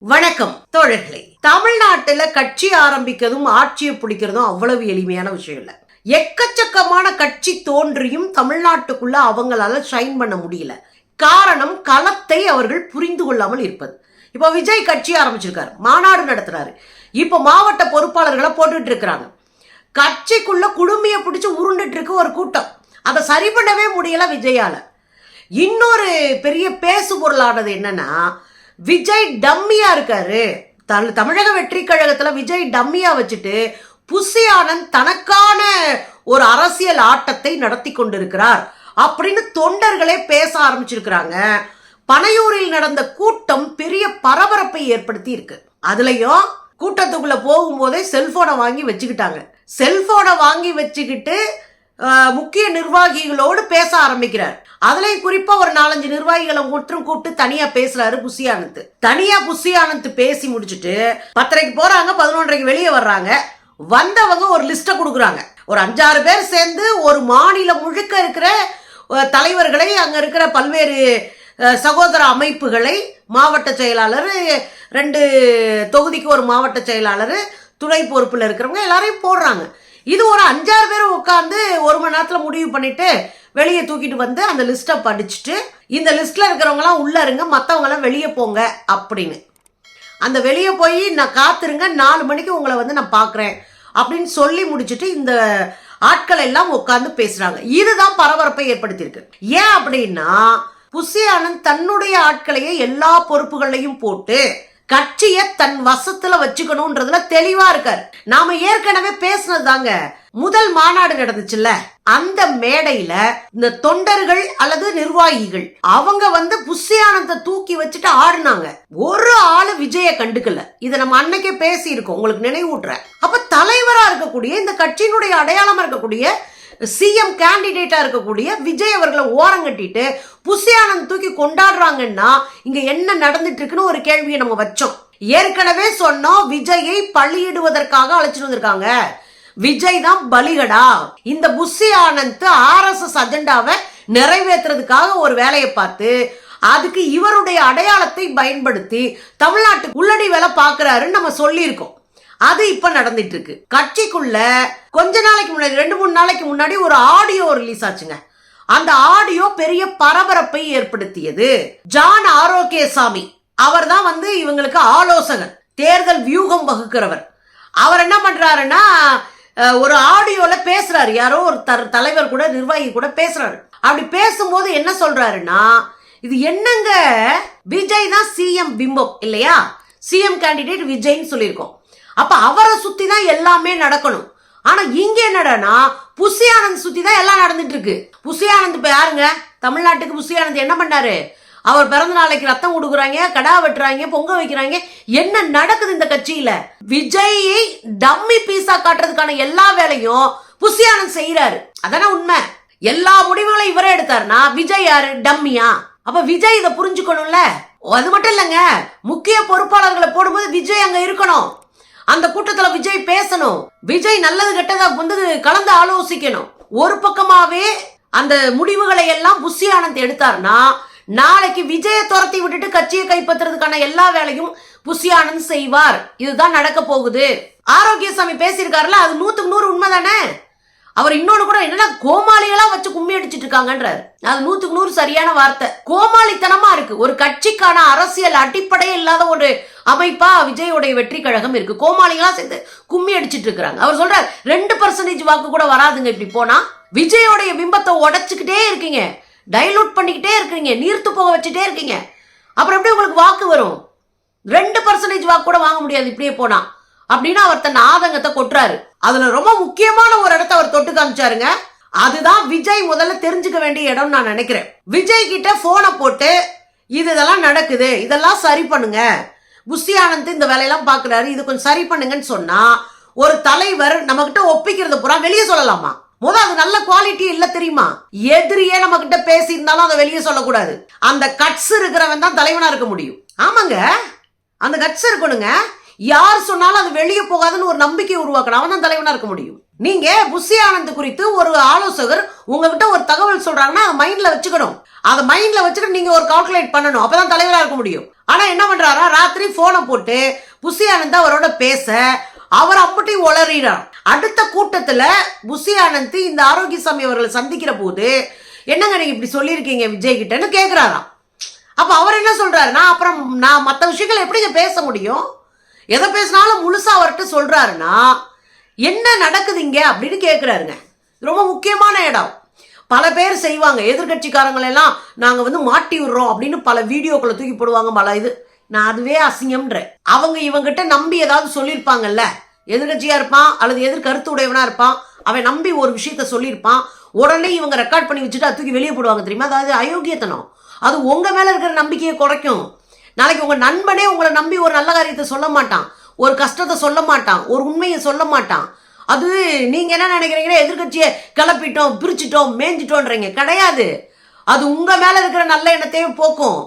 வணக்கம் தோழர்களே. தமிழ்நாட்டுல கட்சி ஆரம்பிக்கிறதும் ஆட்சியை பிடிக்கிறதும் அவ்வளவு எளிமையான விஷயம் இல்லை. எக்கச்சக்கமான கட்சி தோன்றியும் தமிழ்நாட்டுக்குள்ள அவங்களால ஷைன் பண்ண முடியல. காரணம் களத்தை அவர்கள் புரிந்து கொள்ளாமல் இருப்பது. இப்போ விஜய் கட்சி ஆரம்பிச்சிருக்காரு மாநாடு நடத்துறாரு. இப்போ மாவட்ட பொறுப்பாளர்களை போட்டுட்டு இருக்கிறாங்க. கட்சிக்குள்ள குடுமையை பிடிச்சு உருண்டுட்டு இருக்கு ஒரு கூட்டம். அதை சரி பண்ணவே முடியல விஜயால. இன்னொரு பெரிய பேசு பொருளானது என்னன்னா விஜய் டம்மியா இருக்காரு. தமிழக வெற்றி கழகத்துல விஜய் டம்மியா வச்சுட்டு புசி ஆனந்த் தனக்கான ஒரு அரசியல் ஆட்டத்தை நடத்தி கொண்டிருக்கிறார் அப்படின்னு தொண்டர்களே பேச ஆரம்பிச்சிருக்கிறாங்க. பனையூரில் நடந்த கூட்டம் பெரிய பரபரப்பை ஏற்படுத்தி இருக்கு. அதுலயும் கூட்டத்துக்குள்ள போகும்போதே செல்போனை வாங்கி வச்சுக்கிட்டாங்க. செல்போனை வாங்கி வச்சுக்கிட்டு முக்கிய நிர்வாகிகளோடு பேச ஆரம்பிக்கிறார். அதுலயும் குறிப்பா ஒரு நாலஞ்சு நிர்வாகிகளை மட்டும் கூப்பிட்டு தனியா பேசுறாரு புசி ஆனந்த் தனியா புசி ஆனந்த் பேசி முடிச்சுட்டு பத்தரைக்கு போறாங்க பதினொன்றரைக்கு வெளியே வர்றாங்க. வந்தவங்க ஒரு லிஸ்ட்டை கொடுக்குறாங்க. ஒரு அஞ்சாறு பேர் சேர்ந்து ஒரு மாநிலம் முழுக்க இருக்கிற தலைவர்களை அங்க இருக்கிற பல்வேறு சகோதர அமைப்புகளை மாவட்ட செயலாளர் ரெண்டு தொகுதிக்கு ஒரு மாவட்ட செயலாளர் துணை பொறுப்பில் இருக்கிறவங்க எல்லாரையும் போடுறாங்க. இது ஒரு அஞ்சாறு பேர் உட்காந்து ஒரு மணி நேரத்தில் முடிவு பண்ணிட்டு வெளியே தூக்கிட்டு வந்து அந்த லிஸ்ட்டை படிச்சுட்டு இந்த லிஸ்ட்டில் இருக்கிறவங்களாம் உள்ளே இருங்க மற்றவங்களாம் வெளியே போங்க அப்படின்னு. அந்த வெளியே போய் நான் காத்துருங்க நாலு மணிக்கு உங்களை வந்து நான் பார்க்குறேன் அப்படின்னு சொல்லி முடிச்சுட்டு இந்த ஆட்கள் எல்லாம் உட்காந்து பேசுறாங்க. இதுதான் பரபரப்பை ஏற்படுத்தியிருக்கு. ஏன் அப்படின்னா புசி ஆனந்த் தன்னுடைய ஆட்களையே எல்லா பொறுப்புகளையும் போட்டு கட்சியை தன் வசத்துல வச்சுக்கணும்ன்றதுல தெளிவா இருக்காரு. நாம ஏற்கனவே பேசினது தாங்க முதல் மாநாடு நடந்துச்சுல்ல? அந்த மேடையில இந்த தொண்டர்கள் அல்லது நிர்வாகிகள் அவங்க வந்து புஷியானத்தை தூக்கி வச்சுட்டு ஆடுனாங்க. ஒரு ஆளு விஜய கண்டுக்கல. இதை நம்ம அன்னைக்கே பேசி இருக்கோம் உங்களுக்கு நினைவூட்டுறேன். அப்ப தலைவரா இருக்கக்கூடிய இந்த கட்சியினுடைய அடையாளமா இருக்கக்கூடிய சிஎம் கேண்டிடேட்டாக இருக்கக்கூடிய விஜய் அவர்களை ஓரங்கட்டிட்டு புசியானந்த் தூக்கி கொண்டாடுறாங்கன்னா இங்கே என்ன நடந்துட்டு இருக்குன்னு ஒரு கேள்வியை நம்ம வச்சோம். ஏற்கனவே சொன்னோம் விஜயை பள்ளியிடுவதற்காக அழைச்சிட்டு வந்திருக்காங்க. விஜய் தான் பலிகடா. இந்த புஷி ஆனந்த் ஆர்எஸ்எஸ் அஜெண்டாவை நிறைவேற்றுறதுக்காக ஒரு வேலையை பார்த்து அதுக்கு இவருடைய அடையாளத்தை பயன்படுத்தி தமிழ்நாட்டு உள்ளடி வேலை பார்க்கறாருன்னு நம்ம சொல்லியிருக்கோம். அது இப்ப நடந்துட்டு இருக்கு கட்சிக்குள்ள கொஞ்ச நாளைக்கு முன்னாடி ரெண்டு மூணு நாளைக்கு முன்னாடி ஒரு ஆடியோ ரிலீஸ் ஆச்சுங்க. அந்த ஆடியோ பெரிய பரபரப்பை ஏற்படுத்தியது. ஜான் ஆரோக்கியசாமி. அவர் தான் வந்து இவங்களுக்கு ஆலோசகர் தேர்தல் வியூகம் வகுக்கிறவர். அவர் என்ன பண்றாருன்னா ஒரு ஆடியோல பேசுறாரு. யாரோ ஒரு தர்- தலைவர் கூட நிர்வாகி கூட பேசுறாரு. அப்படி பேசும்போது என்ன சொல்றாருன்னா இது என்னங்க? விஜய் தான் சிஎம் பிம்பம் இல்லையா? சிஎம் கேண்டிடேட் விஜய்னு சொல்லியிருக்கோம். அப்ப அவரை சுத்தி தான் எல்லாமே நடக்கணும். ஆனா இங்க என்னடான்னா புசி ஆனந்த் சுத்தி தான் எல்லாம் நடந்துட்டு இருக்கு புசி ஆனந்த் இப்ப யாருங்க? தமிழ்நாட்டுக்கு புசி ஆனந்த் என்ன பண்ணாரு? அவர் பிறந்த நாளைக்கு ரத்தம் கொடுக்குறாங்க கடா வெட்டுறாங்க பொங்க வைக்கிறாங்க. என்ன நடக்குது இந்த கட்சியில? விஜயை டம்மி பீஸா காட்டுறதுக்கான எல்லா வேலையும் புசி ஆனந்த் செய்யறாரு அதானே உண்மை? எல்லா முடிவுகளையும் இவரே எடுத்தாருன்னா விஜய் யாரு? டம்மியா? அப்ப விஜய் இதை புரிஞ்சுக்கணும்ல? அது மட்டும் இல்லைங்க. முக்கிய பொறுப்பாளர்களை போடும்போது விஜய் அங்க இருக்கணும். அந்த கூட்டத்துல விஜய் பேசணும். விஜய் நல்லது கெட்டதா வந்து கலந்து ஆலோசிக்கணும். ஒரு பக்கமாவே அந்த முடிவுகளை எல்லாம் புஷி ஆனந்த் எடுத்தார்னா நாளைக்கு விஜயை துரத்தி விட்டுட்டு கட்சியை கைப்பற்றுறதுக்கான எல்லா வேலையும் புஷி ஆனந்த் செய்வார். இதுதான் நடக்க போகுது. ஆரோக்கியசாமி பேசியிருக்காருல அது நூத்துக்கு நூறு உண்மை தானே அவர் இன்னொன்று கூட என்னன்னா கோமாளிகளா வச்சு கும்மி அடிச்சிட்டு இருக்காங்கன்றாரு. அது நூத்துக்கு நூறு சரியான வார்த்தை. கோமாளித்தனமா இருக்கு. ஒரு கட்சிக்கான அரசியல் அடிப்படையே இல்லாத ஒரு அமைப்பா விஜயோடைய வெற்றி கழகம் இருக்கு. கோமாளிகளா சேர்ந்து கும்மி அடிச்சிட்டு இருக்கிறாங்க. அவர் சொல்றார் ரெண்டு பர்சன்டேஜ் வாக்கு கூட வராதுங்க இப்படி போனா. விஜயோடைய பிம்பத்தை உடச்சுக்கிட்டே இருக்கீங்க. டைலூட் பண்ணிக்கிட்டே இருக்கீங்க. நீர்த்து போக வச்சுட்டே இருக்கீங்க. அப்புறம் எப்படி உங்களுக்கு வாக்கு வரும்? ரெண்டு பர்சன்டேஜ் வாக்கு கூட வாங்க முடியாது இப்படியே போனா. அப்படின்னு அவர் தன் ஆதங்கத்தை கொட்டுறாரு. அதுல ரொம்ப முக்கியமான ஒரு இடத்த அவர் தொட்டு காமிச்சாருங்க. அதுதான் விஜய் முதல்ல தெரிஞ்சுக்க வேண்டிய இடம் நான் நினைக்கிறேன். விஜய் கிட்ட போனை போட்டு இது இதெல்லாம் நடக்குது. இதெல்லாம் சரி பண்ணுங்க. புஷி ஆனந்த் இந்த வேலையெல்லாம் பார்க்குறாரு. இது கொஞ்சம் சரி பண்ணுங்கன்னு சொன்னா ஒரு தலைவர் நம்ம கிட்ட பூரா வெளியே சொல்லலாமா? முதல் அது நல்ல குவாலிட்டி இல்ல தெரியுமா? எதிரியே நம்ம கிட்ட பேசி இருந்தாலும் அதை வெளியே சொல்லக்கூடாது. அந்த கட்ஸ் இருக்கிறவன் தான் தலைவனா இருக்க முடியும். ஆமாங்க. அந்த கட்ஸ் இருக்கணுங்க. யார் சொன்னாலும் அது வெளியே போகாதுன்னு ஒரு நம்பிக்கை உருவாக்கணும். அவன் தான் தலைவனா இருக்க முடியும். நீங்க புஷி ஆனந்த் குறித்து ஒரு ஆலோசகர் உங்ககிட்ட ஒரு தகவல் சொல்றாங்கன்னா அதை மைண்ட்ல வச்சுக்கணும். அதை மைண்ட்ல வச்சுக்கிட்டு நீங்க ஒரு கால்குலேட் பண்ணணும். அப்பதான் தலைவரா இருக்க முடியும். ஆனால் என்ன பண்ணுறாரா ராத்திரி ஃபோனை போட்டு புசி ஆனந்த் அவரோட பேச அவர் அப்படி உளறிறார் அடுத்த கூட்டத்தில் புசி ஆனந்த் இந்த ஆரோக்கியசாமி அவர்களை சந்திக்கிற போது என்னங்க நீங்கள் இப்படி சொல்லியிருக்கீங்க விஜய் கிட்டன்னு கேட்குறாராம் அப்போ அவர் என்ன சொல்கிறாருன்னா அப்புறம் நான் மற்ற விஷயங்களை எப்படிங்க பேச முடியும்? எதை பேசினாலும் முழுசாக அவர்கிட்ட சொல்கிறாருன்னா என்ன நடக்குதுங்க அப்படின்னு கேட்குறாருங்க ரொம்ப முக்கியமான இடம். பல பேர் செய்வாங்க. எதிர்கட்சிக்காரங்களெல்லாம் நாங்கள் வந்து மாட்டி விடுறோம் அப்படின்னு பல வீடியோக்களை தூக்கி போடுவாங்க பல இது. நான் அதுவே அசிங்கம்ன்றேன். அவங்க இவங்கிட்ட நம்பி ஏதாவது சொல்லியிருப்பாங்கல்ல. எதிர்கட்சியாக இருப்பான் அல்லது எதிர் கருத்து இருப்பான். அவன் நம்பி ஒரு விஷயத்த சொல்லியிருப்பான். உடனே இவங்க ரெக்கார்ட் பண்ணி வச்சுட்டு அது தூக்கி வெளியே போடுவாங்க தெரியுமா? அதாவது அயோக்கியத்தனம். அது உங்கள் மேலே இருக்கிற நம்பிக்கையை குறைக்கும். நாளைக்கு உங்கள் நண்பனே உங்களை நம்பி ஒரு நல்ல காரியத்தை சொல்ல மாட்டான். ஒரு கஷ்டத்தை சொல்ல மாட்டான். ஒரு உண்மையை சொல்ல மாட்டான். அது நீங்க என்ன நினைக்கிறீங்கன்னா எதிர்கட்சியை கிளப்பிட்டோம் பிரிச்சிட்டோம் மேய்ஞ்சிட்டோன்றீங்க கிடையாது. அது உங்க மேல இருக்கிற நல்ல எண்ணத்தையும் போக்கும்.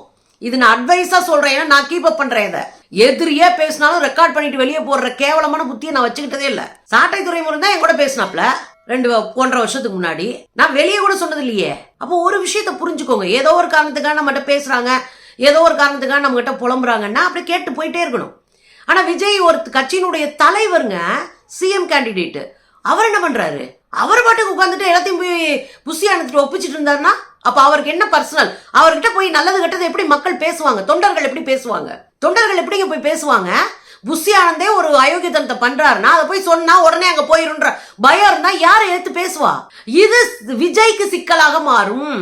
இது நான் அட்வைஸா சொல்றேன். ஏன்னா நான் கீப் அப் பண்றேன் இதை. எதிரியே பேசினாலும் ரெக்கார்ட் பண்ணிட்டு வெளியே போடுற கேவலமான புத்தியை நான் வச்சுக்கிட்டதே இல்ல. சாட்டை துறைமுறை தான் என் கூட பேசினாப்ல. ரெண்டு போன்ற ஒன்றரை வருஷத்துக்கு முன்னாடி. நான் வெளியே கூட சொன்னது இல்லையே. அப்போ ஒரு விஷயத்த புரிஞ்சுக்கோங்க. ஏதோ ஒரு காரணத்துக்காக நம்மகிட்ட பேசுறாங்க. ஏதோ ஒரு காரணத்துக்காக நம்ம கிட்ட புலம்புறாங்கன்னா அப்படி கேட்டு போயிட்டே இருக்கணும். ஆனா விஜய் ஒரு கட்சியினுடைய தலைவருங்க. சிஎம் கேண்டிடேட் அவர் என்ன பண்றாரு? அவர் பாட்டுக்கு உட்காந்துட்டு எல்லாத்தையும் போய் புசி அனுப்பிட்டு ஒப்பிச்சிட்டு இருந்தாருன்னா அப்ப அவருக்கு என்ன பர்சனல் அவர்கிட்ட போய் நல்லது கெட்டது எப்படி மக்கள் பேசுவாங்க? தொண்டர்கள் எப்படி பேசுவாங்க? தொண்டர்கள் எப்படிங்க போய் பேசுவாங்க? புஷி ஆனந்தே ஒரு அயோக்கியத்தனத்தை பண்றாருன்னா அதை போய் சொன்னா உடனே அங்க போயிருன்ற பயம் இருந்தா யாரை எடுத்து பேசுவா? இது விஜய்க்கு சிக்கலாக மாறும்.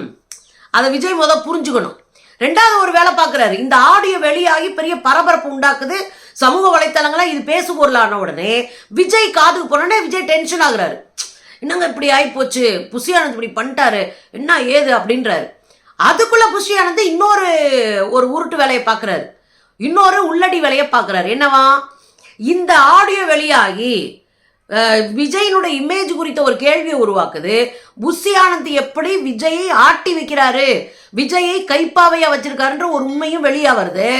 அதை விஜய் முத புரிஞ்சுக்கணும். ரெண்டாவது ஒரு வேலை பார்க்குறாரு. இந்த ஆடியோ வெளியாகி பெரிய பரபரப்பு உண்டாக்குது. சமூக வலைத்தளங்களாக இது பேசு பொருளான உடனே விஜய் காதுக்கு போனோடனே விஜய் டென்ஷன் ஆகுறாரு. என்னங்க இப்படி ஆயிப்போச்சு? புஷி ஆனந்த் இப்படி பண்ணிட்டாரு. என்ன ஏது? அப்படின்றாரு. அதுக்குள்ள புஷி ஆனந்த் இன்னொரு ஒரு உருட்டு வேலையை பார்க்குறாரு. இன்னொரு உள்ளடி வேலையை பார்க்குறாரு. என்னவா? இந்த ஆடியோ வெளியாகி விஜயினுடைய இமேஜ் குறித்த ஒரு கேள்வியை உருவாக்குது. புஷி ஆனந்த் எப்படி விஜயை ஆட்டி வைக்கிறாரு? விஜயை கைப்பாவையா வச்சிருக்காருன்ற ஒரு உண்மையும் வெளியாக வருது.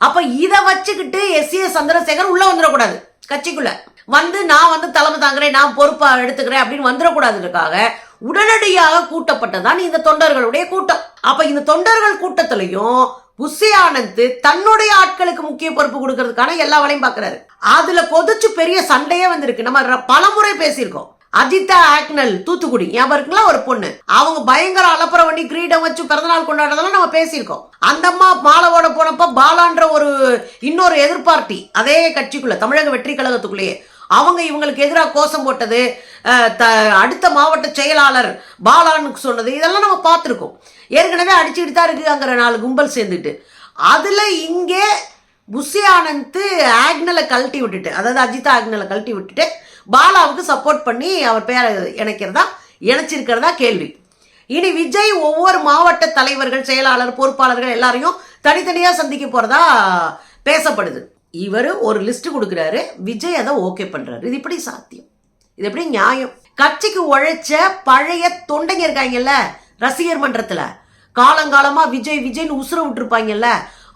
அப்ப இதை வச்சுக்கிட்டு எஸ் ஏ சந்திரசேகர் உள்ள வந்துடக்கூடாது. கட்சிக்குள்ள. வந்து நான் வந்து தலைமை தாங்குறேன் நான் பொறுப்பா எடுத்துக்கிறேன் அப்படின்னு வந்துடக்கூடாதுக்காக உடனடியாக கூட்டப்பட்டதான் இந்த தொண்டர்களுடைய கூட்டம். அப்ப இந்த தொண்டர்கள் கூட்டத்திலையும் புஷி ஆனந்த் தன்னுடைய ஆட்களுக்கு முக்கிய பொறுப்பு கொடுக்கறதுக்கான எல்லா வேலையும் பார்க்கறாரு அதுல கொதிச்சு பெரிய சண்டையே வந்திருக்கு. நம்ம பலமுறை பேசியிருக்கோம். அஜிதா ஆக்னல் தூத்துக்குடி. ஞாபகம் இருக்குங்களா ஒரு பொண்ணு. அவங்க பயங்கர அலப்புற வண்டி கிரீடம் வச்சு பிறந்தநாள் கொண்டாடுறதெல்லாம் நம்ம பேசியிருக்கோம். அந்த அம்மா மாலவோட போனப்ப பாலான்ற ஒரு இன்னொரு எதிர்பார்ட்டி அதே கட்சிக்குள்ள தமிழக வெற்றி கழகத்துக்குள்ளேயே. அவங்க இவங்களுக்கு எதிராக கோஷம் போட்டது த- அடுத்த மாவட்ட செயலாளர் பாலான்னு சொன்னது இதெல்லாம் நம்ம பார்த்துருக்கோம். ஏற்கனவே அடிச்சுக்கிட்டு தான் இருக்குங்கிற நாலு கும்பல் சேர்ந்துட்டு. அதில் இங்கே புஷி ஆனந்த் ஆக்னலை கழட்டி விட்டுட்டு அதாவது அஜிதா ஆக்னலை கழட்டி விட்டுட்டு பாலாவுக்கு சப்போர்ட் பண்ணி அவர் பேரை இணைக்கிறதா இணைச்சிருக்கிறதா கேள்வி. இனி விஜய் ஒவ்வொரு மாவட்ட தலைவர்கள் செயலாளர் பொறுப்பாளர்கள் எல்லாரையும் தனித்தனியாக சந்திக்க போறதா பேசப்படுது. இவர் ஒரு லிஸ்ட் கொடுக்குறாரு விஜய் அதை ஓகே பண்றாரு. இது இப்படி சாத்தியம்? இது எப்படி நியாயம்? கட்சிக்கு உழைச்ச பழைய தொண்டைங்க இருக்காங்கல்ல ரசிகர் மன்றத்துல. காலங்காலமா விஜய் விஜய்னு உசுர விட்டுருப்பாங்கல்ல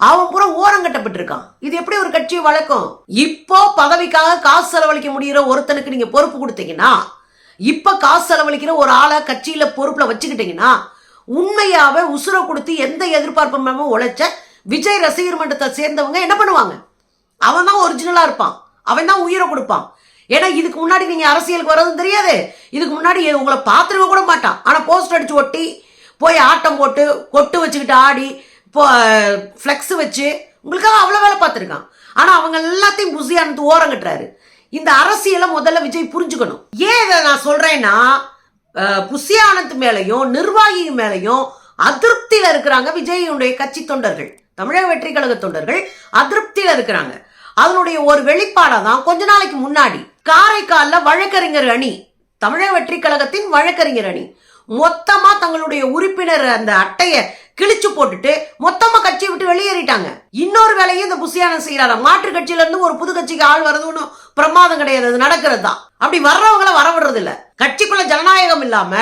அவன் பூரா ஓரங்கட்டப்பட்டிருக்கான் இது எப்படி ஒரு கட்சி வழக்கம் இப்போ பதவிக்காக காசு செலவழிக்க முடியிற ஒருத்தனுக்கு நீங்க பொறுப்பு கொடுத்தீங்கன்னா இப்ப காசு செலவழிக்கிற ஒரு ஆளை கட்சியில பொறுப்புல வச்சுக்கிட்டீங்கன்னா உண்மையாவே உசுர கொடுத்து எந்த எதிர்பார்ப்பும் உழைச்ச விஜய் ரசிகர் மன்றத்தை சேர்ந்தவங்க என்ன பண்ணுவாங்க? அவன் தான் ஒரிஜினலா இருப்பான். அவன் தான் உயிரை கொடுப்பான். ஏன்னா இதுக்கு முன்னாடி நீங்க அரசியலுக்கு வரதும் தெரியாது. இதுக்கு முன்னாடி உங்களை பார்த்துருக்க கூட மாட்டான். ஆனா போஸ்ட் அடிச்சு ஒட்டி போய் ஆட்டம் போட்டு கொட்டு வச்சுக்கிட்டு ஆடி ஃப்ளெக்ஸ் வச்சு உங்களுக்காக அவ்வளோ வேலை பார்த்துருக்கான். ஆனால் அவங்க எல்லாத்தையும் புசியானது ஓரம் கட்டுறாரு. இந்த அரசியலை முதல்ல விஜய் புரிஞ்சுக்கணும். ஏன் இதை நான் சொல்கிறேன்னா அஹ், புசி ஆனந்த் மேலையும் நிர்வாகி மேலையும் அதிருப்தியில் இருக்கிறாங்க விஜயனுடைய கட்சி தொண்டர்கள். தமிழக வெற்றி கழக தொண்டர்கள் அதிருப்தியில் இருக்கிறாங்க. அதனுடைய ஒரு வெளிப்பாடாக தான் கொஞ்ச நாளைக்கு முன்னாடி காரைக்காலில் வழக்கறிஞர் அணி தமிழக வெற்றி கழகத்தின் வழக்கறிஞர் அணி மொத்தமாக தங்களுடைய உறுப்பினர் அந்த அட்டையை கிழிச்சு போட்டுட்டு மொத்தமா கட்சியை விட்டு வெளியேறிட்டாங்க. இன்னொரு வேலையும் இந்த புசியான செய்யறாரு மாற்று கட்சியில இருந்து ஒரு புது கட்சிக்கு ஆள் வரதுன்னு பிரமாதம் கிடையாது. அது நடக்கிறது? தான் அப்படி வர்றவங்கள வர விடுறது இல்ல கட்சிக்குள்ள ஜனநாயகம் இல்லாம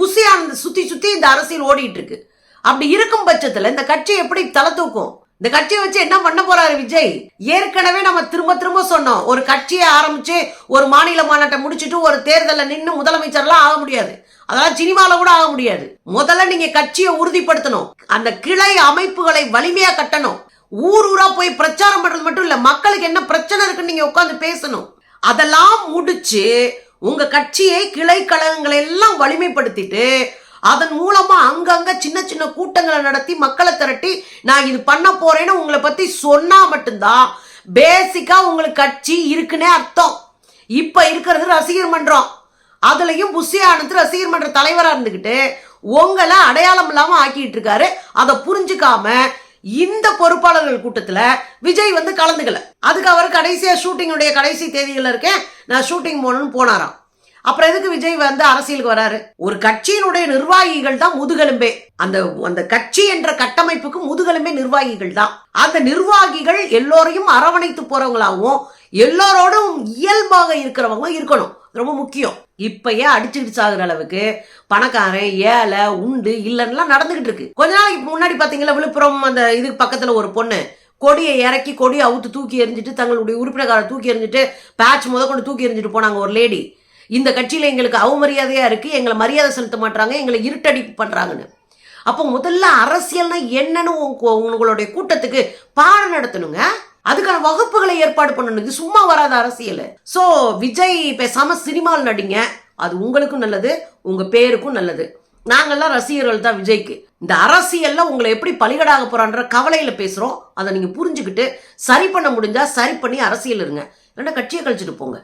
புசியானந்த சுத்தி சுத்தி இந்த அரசியல் ஓடிட்டு இருக்கு. அப்படி இருக்கும் பட்சத்துல இந்த கட்சி எப்படி தலை தூக்கும்? இந்த கட்சியை வச்சு என்ன பண்ண போறாரு விஜய்? ஏற்கனவே நம்ம திரும்ப திரும்ப சொன்னோம் ஒரு கட்சியை ஆரம்பிச்சு ஒரு மாநில மாநாட்டை முடிச்சுட்டு ஒரு தேர்தலில் நின்று முதலமைச்சர்லாம் ஆக முடியாது. அதெல்லாம் சினிமால கூட ஆக முடியாது. முதல்ல நீங்க கட்சியை உறுதிப்படுத்தணும் அந்த கிளை அமைப்புகளை வலிமையா கட்டணும். ஊர் ஊரா போய் பிரச்சாரம் பண்றது மட்டும் இல்ல மக்களுக்கு என்ன பிரச்சனை இருக்குன்னு நீங்க உட்காந்து பேசணும். அதெல்லாம் முடிச்சு உங்க கட்சியை கிளை கழகங்களை எல்லாம் வலிமைப்படுத்திட்டு அதன் மூலமா அங்கங்க சின்ன சின்ன கூட்டங்களை நடத்தி மக்களை திரட்டி நான் இது பண்ண போறேன்னு உங்களை பத்தி சொன்னா மட்டும்தான் பேசிக்கா உங்களுக்கு கட்சி இருக்குன்னே அர்த்தம். இப்ப இருக்கிறது ரசிகர் மன்றம். அதுலயும் புஷி ஆனந்த் ரசிகர் மன்ற தலைவரா இருந்துகிட்டு உங்களை அடையாளம் இல்லாம ஆக்கிட்டு இருக்காரு. அதை புரிஞ்சுக்காம இந்த பொறுப்பாளர்கள் கூட்டத்துல விஜய் வந்து கலந்துக்கல. அதுக்கு அவர் கடைசியா ஷூட்டிங்குடைய கடைசி தேதியில் இருக்கேன். நான் ஷூட்டிங் போகணும்னு போனாராம். அப்புறம் எதுக்கு விஜய் வந்து அரசியலுக்கு வராரு? ஒரு கட்சியினுடைய நிர்வாகிகள் தான் முதுகெலும்பே. அந்த அந்த கட்சி என்ற கட்டமைப்புக்கு முதுகெலும்பே நிர்வாகிகள் தான். அந்த நிர்வாகிகள் எல்லோரையும் அரவணைத்து போறவங்களாகவும் எல்லோரோடும் இயல்பாக இருக்கிறவங்க இருக்கணும். ரொம்ப முக்கியம். இப்பயே அடிச்சுக்கிட்டு சாகுற அளவுக்கு பணக்காரன் ஏழை உண்டு இல்லைன்னா நடந்துகிட்டு இருக்கு. கொஞ்ச நாளைக்கு முன்னாடி பாத்தீங்களா விழுப்புரம் அந்த இதுக்கு பக்கத்துல ஒரு பொண்ணு கொடியை இறக்கி கொடியை அவுத்து தூக்கி எறிஞ்சிட்டு தங்களுடைய உறுப்பினர்காரை தூக்கி எறிஞ்சிட்டு பேட்ச் முத கொண்டு தூக்கி எறிஞ்சிட்டு போனாங்க ஒரு லேடி இந்த கட்சியில் எங்களுக்கு அவமரியாதையாக இருக்குது எங்களை மரியாதை செலுத்த மாட்டாங்க எங்களை இருட்டடிப்பு பண்ணுறாங்கன்னு அப்போ முதல்ல அரசியல்னா என்னன்னு உங்களுடைய கூட்டத்துக்கு பாடம் நடத்தணுங்க. அதுக்கான வகுப்புகளை ஏற்பாடு பண்ணணும். இது சும்மா வராத அரசியல். ஸோ விஜய் பேசாமல் சினிமாவில் நடிங்க. அது உங்களுக்கும் நல்லது உங்கள் பேருக்கும் நல்லது. நாங்கெல்லாம் ரசிகர்கள் தான் விஜய்க்கு. இந்த அரசியல்ல உங்களை எப்படி பலிகடாக போறான்ற கவலையில பேசுறோம். அதை நீங்க புரிஞ்சுக்கிட்டு சரி பண்ண முடிஞ்சா சரி பண்ணி அரசியல் இருங்க. இல்லைன்னா கட்சியை கழிச்சிட்டு போங்க.